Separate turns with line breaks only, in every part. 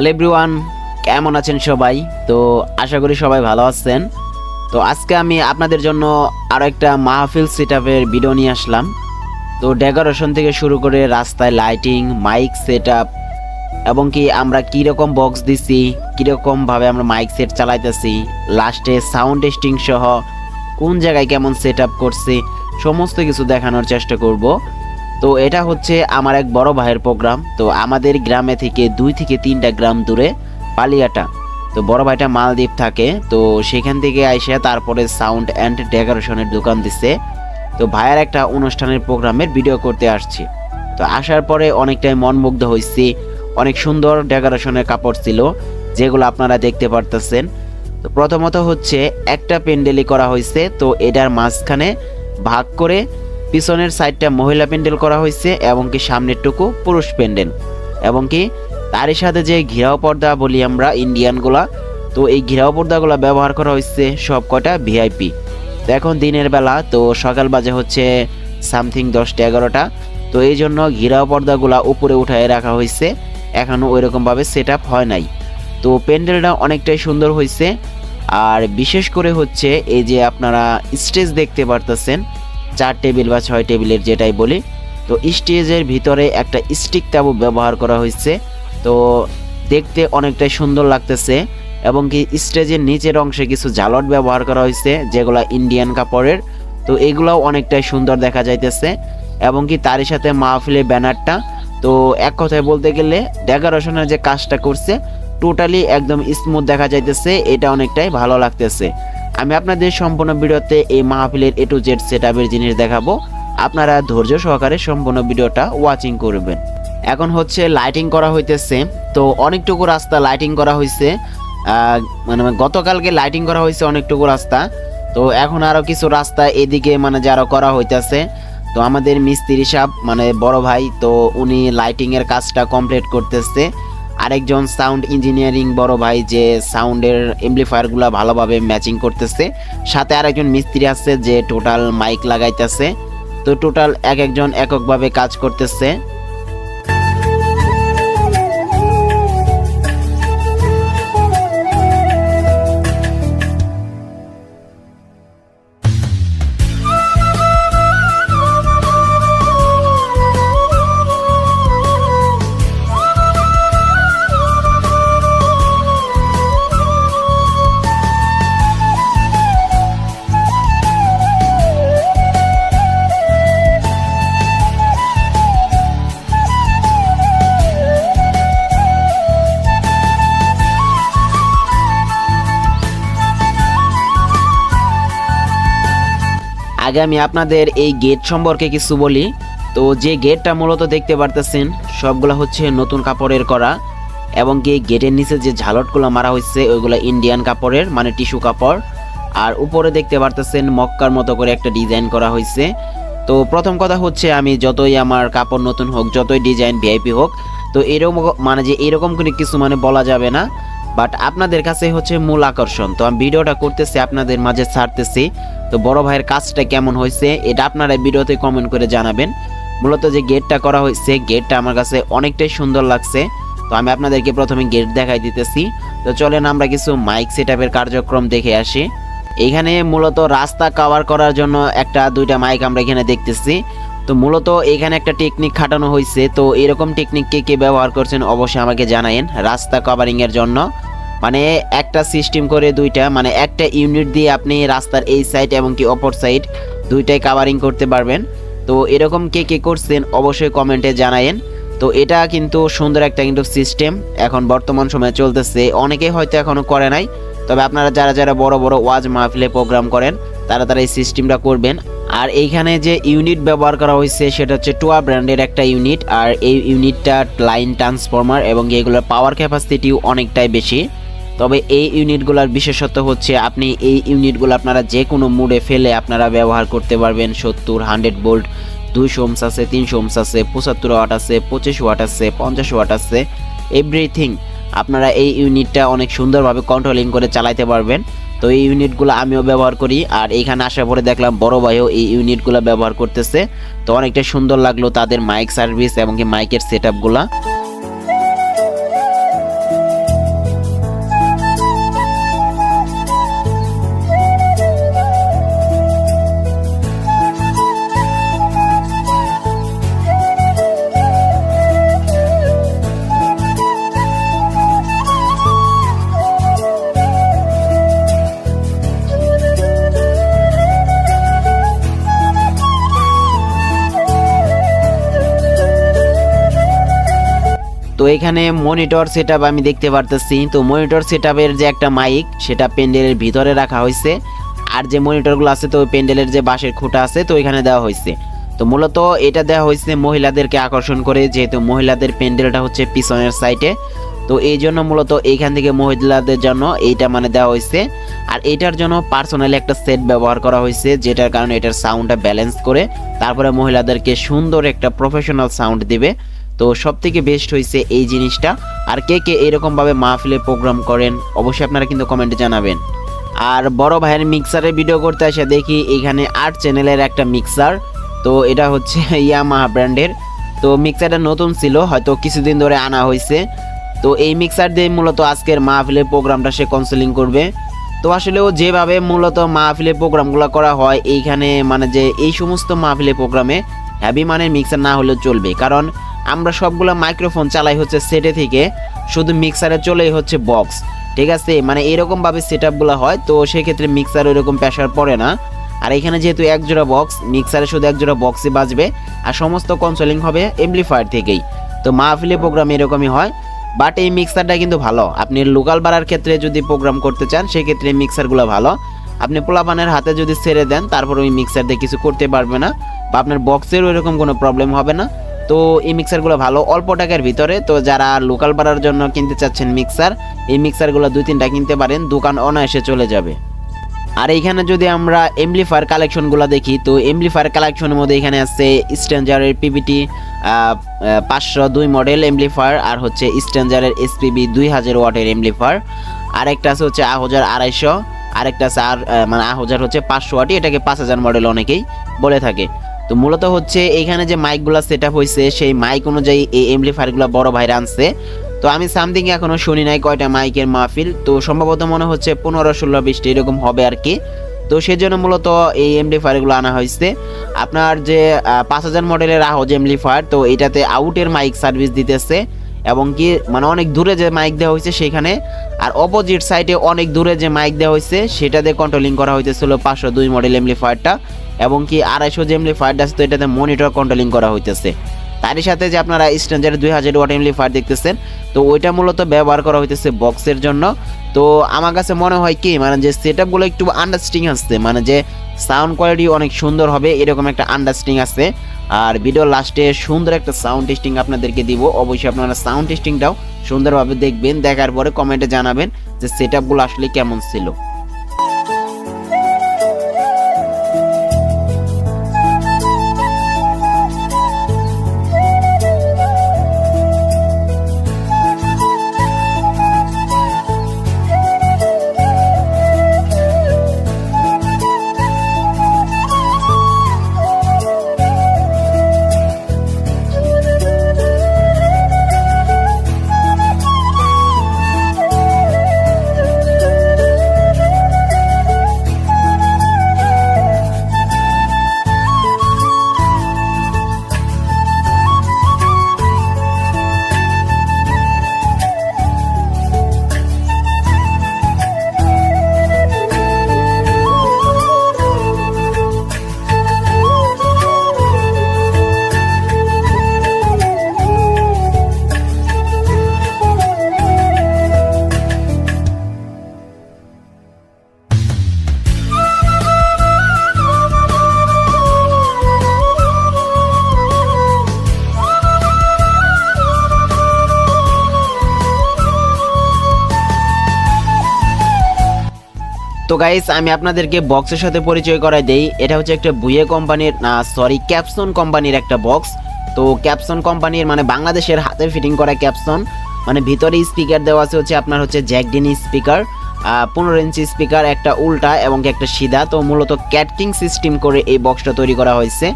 Hello everyone, কেমন আছেন সবাই? তো আশা করি সবাই ভালো আছেন। তো আজকে আমি আপনাদের জন্য আরও একটা মাহফিল সেট ভিডিও নিয়ে আসলাম। তো ডেকোরেশন থেকে শুরু করে রাস্তায় লাইটিং মাইক সেট এবং কি আমরা কীরকম বক্স দিছি কীরকমভাবে আমরা মাইক সেট চালাইতেছি লাস্টে সাউন্ড টেস্টিং সহ কোন জায়গায় কেমন সেট আপ করছি, সমস্ত কিছু দেখানোর চেষ্টা করব। তো এটা হচ্ছে আমার এক বড় ভাইয়ের প্রোগ্রাম তো আমাদের গ্রামে থেকে দুই থেকে তিনটা গ্রাম দূরে পালিয়াটা। তো বড় ভাইটা মালদ্বীপ থাকে, তো সেখান থেকে আইসে তারপরে সাউন্ড অ্যান্ড ডেকোরেশনের দোকান দিছে। তো ভাইয়ের একটা অনুষ্ঠানের প্রোগ্রামের ভিডিও করতে আসছি। তো আসার পরে অনেকটাই মনমুগ্ধ হয়েছি অনেক সুন্দর ডেকোরেশনের কাপড় ছিল, যেগুলো আপনারা দেখতে পারতেছেন। তো প্রথমত হচ্ছে একটা প্যান্ডেলই করা হয়েছে তো এটার মাঝখানে ভাগ করে পিছনের সাইডটা মহিলা প্যান্ডেল করা হয়েছে এবং কি সামনেরটুকু পুরুষ প্যান্ডেল। এবং কি তারই সাথে যে ঘিরাও পর্দা বলি আমরা ইন্ডিয়ানগুলা, তো এই ঘিরাও পর্দাগুলো ব্যবহার করা হয়েছে সব কটা ভিআইপি। তো এখন দিনের বেলা, তো সকাল বাজে হচ্ছে সামথিং দশটা এগারোটা। তো এই জন্য ঘিরাও পর্দাগুলা উপরে উঠায় রাখা হয়েছে। এখনও ওইরকমভাবে সেট আপ হয় নাই। তো প্যান্ডেলটা অনেকটাই সুন্দর হয়েছে। আর বিশেষ করে হচ্ছে এই যে আপনারা স্টেজ দেখতে পারতেছেন চার টেবিল বা ছয় টেবিলের যেটাই বলি, তো স্টেজের ভিতরে একটা স্টিক তাবু ব্যবহার করা হয়েছে। তো দেখতে অনেকটাই সুন্দর লাগতেছে এবং কি স্টেজের নিচের অংশে কিছু জালট ব্যবহার করা হয়েছে, যেগুলো ইন্ডিয়ান কাপড়ের। তো এগুলাও অনেকটাই সুন্দর দেখা যাইতেছে এবং কি তারই সাথে মাহফিলের ব্যানারটা। তো এক কথায় বলতে গেলে ডেকোরেশনের যে কাজটা করছে, টোটালি একদম স্মুথ দেখা যাইতেছে, এটা অনেকটাই ভালো লাগতেছে। আমি আপনাদের সম্পূর্ণ ভিডিওতে এই মাহফিলের এ টু জেড সেট জিনিস দেখাবো। আপনারা ধৈর্য সহকারে সম্পূর্ণ ভিডিওটা ওয়াচিং করবেন। এখন হচ্ছে লাইটিং করা হইতেছে। তো অনেকটুকু রাস্তা লাইটিং করা হয়েছে মানে গতকালকে লাইটিং করা হয়েছে অনেকটুকু রাস্তা। তো এখন আরও কিছু রাস্তা এদিকে মানে যারা করা হইতেছে। তো আমাদের মিস্ত্রি সাহেব মানে বড় ভাই, তো উনি লাইটিংয়ের কাজটা কমপ্লিট করতেছে। আরেকজন সাউন্ড ইঞ্জিনিয়ারিং বড় ভাই যে সাউন্ডের এমপ্লিফায়ারগুলো ভালোভাবে ম্যাচিং করতেছে। সাথে আরেকজন মিস্ত্রি আছে যে টোটাল মাইক লাগাইতেছে। তো টোটাল এক একজন এককভাবে কাজ করতেছে। আগে আমি আপনাদের এই গেট সম্পর্কে কিছু বলি। তো যে গেটটা মূলত দেখতে পারতেছেন, সবগুলো হচ্ছে নতুন কাপড়ের করা এবং কি গেটের নিচে যে ঝালটগুলো মারা হয়েছে ওইগুলো ইন্ডিয়ান কাপড়ের মানে টিস্যু কাপড়। আর উপরে দেখতে পারতেছেন মক্কার মতো করে একটা ডিজাইন করা হয়েছে তো প্রথম কথা হচ্ছে আমি যতই আমার কাপড় নতুন হোক, যতই ডিজাইন ভিআইপি হোক, তো এরকম মানে যে এরকম করে কিছু মানে বলা যাবে না। বাট আপনাদের কাছে হচ্ছে মূল আকর্ষণ। তো আমি ভিডিওটা করতেছি, আপনাদের মাঝে ছাড়তেছি। তো বড় ভাইয়ের কাজটা কেমন হয়েছে, এটা আপনারা ভিডিওতে কমেন্ট করে জানাবেন। মূলত যে গেটটা করা হয়েছে গেটটা আমার কাছে অনেকটাই সুন্দর লাগছে। তো আমি আপনাদেরকে প্রথমে গেট দেখাই দিতেছি। তো চলেন আমরা কিছু মাইক সেটআপের কার্যক্রম দেখে আসি। এখানে মূলত রাস্তা কভার করার জন্য একটা দুইটা মাইক আমরা এখানে দেখতেছি। তো মূলত এখানে একটা টেকনিক খাটানো হয়েছে তো এরকম টেকনিক কে কে ব্যবহার করছেন অবশ্যই আমাকে জানায়েন রাস্তা কভারিং এর জন্য। মানে একটা সিস্টেম করে দুইটা মানে একটা ইউনিট দিয়ে আপনি রাস্তার এই সাইড এবং কি অপর সাইড দুইটাই কাভারিং করতে পারবেন। তো এরকম কে কে করছেন অবশ্যই কমেন্টে জানায়েন। তো এটা কিন্তু সুন্দর একটা কিন্তু সিস্টেম এখন বর্তমান সময়ে চলতেছে। অনেকেই হয়তো এখনও করে নাই, তবে আপনারা যারা যারা বড় বড় ওয়াজ মাহফিলে প্রোগ্রাম করেন তারা তারা এই সিস্টেমটা করবেন। আর এইখানে যে ইউনিট ব্যবহার করা হয়েছে, সেটা হচ্ছে টুয়া ব্র্যান্ডের একটা ইউনিট আর এই ইউনিটটা লাইন ট্রান্সফর্মার এবং এগুলোর পাওয়ার ক্যাপাসিটিও অনেকটাই বেশি। তবে এই ইউনিটগুলোর বিশেষত্ব হচ্ছে, আপনি এই ইউনিটগুলো আপনারা যে কোনো মুডে ফেলে আপনারা ব্যবহার করতে পারবেন। সত্তর হান্ড্রেড বোল্ট দুইশো ওমস আছে, তিনশো ওমস আছে, পঁচাত্তর ওয়াট আছে, পঁচিশ ওয়াট আছে, পঞ্চাশ ওয়াট আছে এভরিথিং আপনারা এই ইউনিটটা অনেক সুন্দরভাবে কন্ট্রোলিং করে চালাইতে পারবেন। তো এই ইউনিটগুলো আমিও ব্যবহার করি, আর এখানে আসার পরে দেখলাম বড় ভাইও এই ইউনিটগুলো ব্যবহার করতেছে। তো অনেকটা সুন্দর লাগল তাদের মাইক সার্ভিস এবং কি মাইকের সেট আপগুলা তো এখানে মনিটর সেট আমি দেখতে পারতেছি। তো মনিটর সেট যে একটা মাইক সেটা প্যান্ডেলের ভিতরে রাখা হয়েছে। আর যে মনিটরগুলো আছে, তো প্যান্ডেলের যে বাঁশের খুঁটা আছে, তো এখানে দেওয়া হয়েছে। তো মূলত এটা দেওয়া হয়েছে মহিলাদেরকে আকর্ষণ করে, যেহেতু মহিলাদের প্যান্ডেলটা হচ্ছে পিছনের সাইডে তো এই জন্য মূলত এইখান থেকে মহিলাদের জন্য এইটা মানে দেওয়া হয়েছে। আর এটার জন্য পার্সোনালি একটা সেট ব্যবহার করা হয়েছে, যেটার কারণে এটার সাউন্ডটা ব্যালেন্স করে, তারপরে মহিলাদেরকে সুন্দর একটা প্রফেশনাল সাউন্ড দিবে। তো সব থেকে বেস্ট হয়েছে এই জিনিসটা। আর কে কে এরকমভাবে মাহফিলে প্রোগ্রাম করেন, অবশ্যই আপনারা কিন্তু কমেন্টে জানাবেন। আর বড় ভাইয়ের মিক্সারে ভিডিও করতে এসে দেখি এখানে আট চ্যানেলের একটা মিক্সার তো এটা হচ্ছে ইয়া ইয়ামাহা ব্র্যান্ডের তো মিক্সারটা নতুন ছিল, হয়তো কিছুদিন ধরে আনা হয়েছে তো এই মিক্সার দিয়ে মূলত আজকের মাহফিলের প্রোগ্রামটা সে কাউন্সেলিং করবে। তো আসলে ও যেভাবে মূলত মাহফিলের প্রোগ্রামগুলো করা হয়, এইখানে মানে যে এই সমস্ত মাহফিলের প্রোগ্রামে হ্যাভি মানের মিক্সার না হলেও চলবে। কারণ আমরা সবগুলো মাইক্রোফোন চালাই হচ্ছে সেটে থেকে, শুধু মিক্সারে চলেই হচ্ছে বক্স ঠিক আছে? মানে এরকমভাবে সেট আপগুলো হয়, তো সেক্ষেত্রে মিক্সার ওইরকম প্রেশার পড়ে না। আর এখানে যেহেতু এক জোড়া বক্স মিক্সারে শুধু এক জোড়া বক্সে বাজবে, আর সমস্ত কনসোলিং হবে এমপ্লিফায়ার থেকেই। তো মাহফিলে প্রোগ্রাম এরকমই হয় বাট এই মিক্সারটা কিন্তু ভালো। আপনি লোকাল বাড়ার ক্ষেত্রে যদি প্রোগ্রাম করতে চান, সেক্ষেত্রে মিক্সারগুলো ভালো। আপনি পোলাপানের হাতে যদি ছেড়ে দেন, তারপর ওই মিক্সার দিয়ে কিছু করতে পারবে না, বা আপনার বক্সেরও এরকম কোনো প্রবলেম হবে না। তো এই মিক্সারগুলো ভালো। অল্প টাকার ভিতরে, তো যারা লোকাল বাড়ার জন্য কিনতে চাচ্ছেন মিক্সার এই মিক্সারগুলো দুই, তিনটা কিনতে পারেন, দোকান অনায়াসে চলে যাবে। আর এইখানে যদি আমরা এমপ্লিফায়ার কালেকশনগুলো দেখি, তো এমপ্লিফায়ার কালেকশনের মধ্যে এখানে আছে স্ট্যান্ডারের পিবিটি পাঁচশো দুই মডেল এমপ্লিফায়ার আর হচ্ছে স্ট্যান্ডারের এসপিবি দুই হাজার ওয়াটের এমপ্লিফায়ার আরেকটা আছে হচ্ছে আহজার আড়াইশো, আরেকটা আছে আর মানে আহজার হচ্ছে পাঁচশো ওয়াটি এটাকে পাঁচ হাজার মডেল অনেকেই বলে থাকে। তো মূলত হচ্ছে এইখানে যে মাইকগুলো সেট আপ হয়েছে সেই মাইক অনুযায়ী এই এমপ্লিফায়ারগুলো বড় ভাইরা আনছে। তো আমি সামথিং এখনও শুনি নাই কয়টা মাইকের মাহফিল। তো সম্ভবত মনে হচ্ছে পনেরো, ষোলো, বিশটা এরকম হবে আর কি। তো সেজন্য মূলত এই এমপ্লিফায়ারগুলো আনা হয়েছে আপনার যে পাঁচ হাজার মডেলের আহজ এমপ্লিফায়ার তো এটাতে আউটের মাইক সার্ভিস দিতেছে। এবং কি মানে অনেক দূরে যে মাইক দেওয়া হয়েছে সেখানে আর অপোজিট সাইডে অনেক দূরে যে মাইক দেওয়া হয়েছে সেটা দিয়ে কন্ট্রোলিং করা হইতেছিল পাঁচশো দুই মডেল এমপ্লিফায়ারটা এবং কি আড়াইশো যে এমপ্লিফায়ারটা আছে তো এটাতে মনিটর কন্ট্রোলিং করা হইতেছে। তারই সাথে যে আপনারা স্ট্যান্ডার্ড দুই হাজার ওয়াট এমপ্লিফায়ার দেখতেছেন, তো ওইটা মূলত ব্যবহার করা হইতেছে বক্সের জন্য। তো আমার কাছে মনে হয় কি মানে যে সেট আপগুলো একটু আন্ডারস্টিং আসছে মানে যে সাউন্ড কোয়ালিটি অনেক সুন্দর হবে, এরকম একটা আন্ডারস্টিং আছে আর ভিডিও লাস্টে সুন্দর একটা সাউন্ড টেস্টিং আপনাদেরকে দিব। অবশ্যই আপনারা সাউন্ড টেস্টিংটাও সুন্দরভাবে দেখবেন, দেখার পরে কমেন্টে জানাবেন যে সেট আসলে কেমন ছিল। গাইস আমি আপনাদেরকে বক্সের সাথে পরিচয় করাই দেই। এটা হচ্ছে একটা বুয়ে কোম্পানির, না সরি ক্যাপসন কোম্পানির একটা বক্স তো ক্যাপসন কোম্পানির মানে বাংলাদেশের হাতে ফিটিং করা ক্যাপসন মানে ভিতরে স্পিকার দেওয়া আছে হচ্ছে আপনার হচ্ছে জ্যাকডিন স্পিকার পনেরো ইঞ্চি স্পিকার একটা উল্টা এবং একটা সিধা। তো মূলত ক্যাটকিং সিস্টেম করে এই বক্সটা তৈরি করা হয়েছে।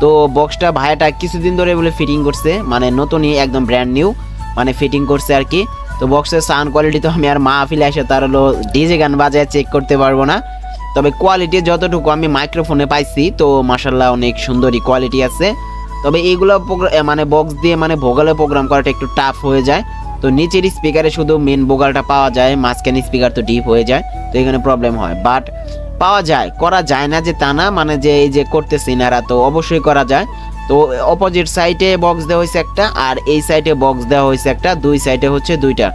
তো বক্সটা ভাইয়াটা কিছুদিন ধরে বলে ফিটিং করছে মানে নতুনই, একদম ব্র্যান্ড নিউ মানে ফিটিং করছে আর কি। তো বক্সের সাউন্ড কোয়ালিটি তো আমি আর মাহফিলে এসে তার হলো ডিজে গান বাজায় চেক করতে পারব না। তবে কোয়ালিটি যতটুকু আমি মাইক্রোফোনে পাইছি, তো মাসাল্লাহ অনেক সুন্দরই কোয়ালিটি আছে। তবে এইগুলো মানে বক্স দিয়ে মানে ভোগালে প্রোগ্রাম করাটা একটু টাফ হয়ে যায়। তো নিচের স্পিকারে শুধু মেন ভোগালটা পাওয়া যায়, মাঝখানে স্পিকার তো ডিপ হয়ে যায়, তো এখানে প্রবলেম হয়। বাট পাওয়া যায়, করা যায় না যে তা না মানে যে এই যে করতেছে ইনারা, তো অবশ্যই করা যায়। তো অপোজিট সাইডে বক্স দেওয়া হয়েছে একটা, আর এই সাইডে বক্স দেওয়া হয়েছে একটা, দুই সাইডে হচ্ছে দুইটা।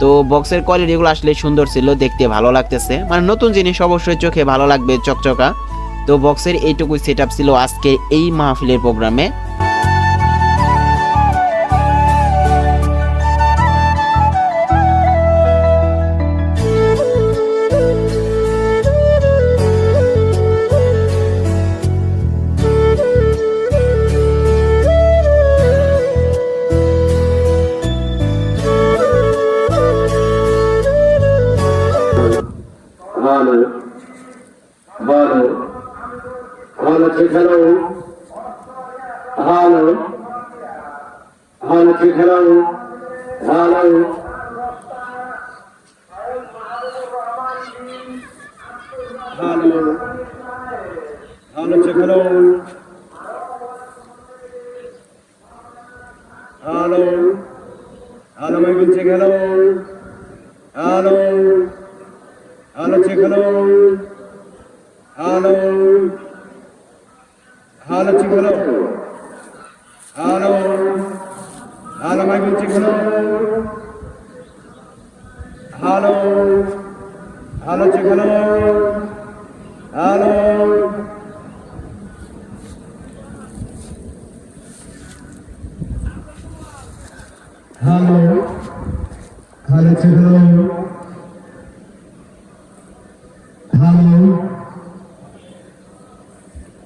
তো বক্সের কোয়ালিটিগুলো আসলে সুন্দর ছিল, দেখতে ভালো লাগতেছে। মানে নতুন জিনিস অবশ্যই চোখে ভালো লাগবে, চকচকা। তো বক্সের এইটুকু সেট ছিল আজকে এই মাহফিলের প্রোগ্রামে
ভালো ঠিক হ্যালো ভালো ভালো ভালো ঠিক hello hello hello Michael check hello hello check hello hello hello check hello hello hello hello check hello Hello.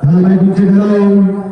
Hello, my. Hello. Hello.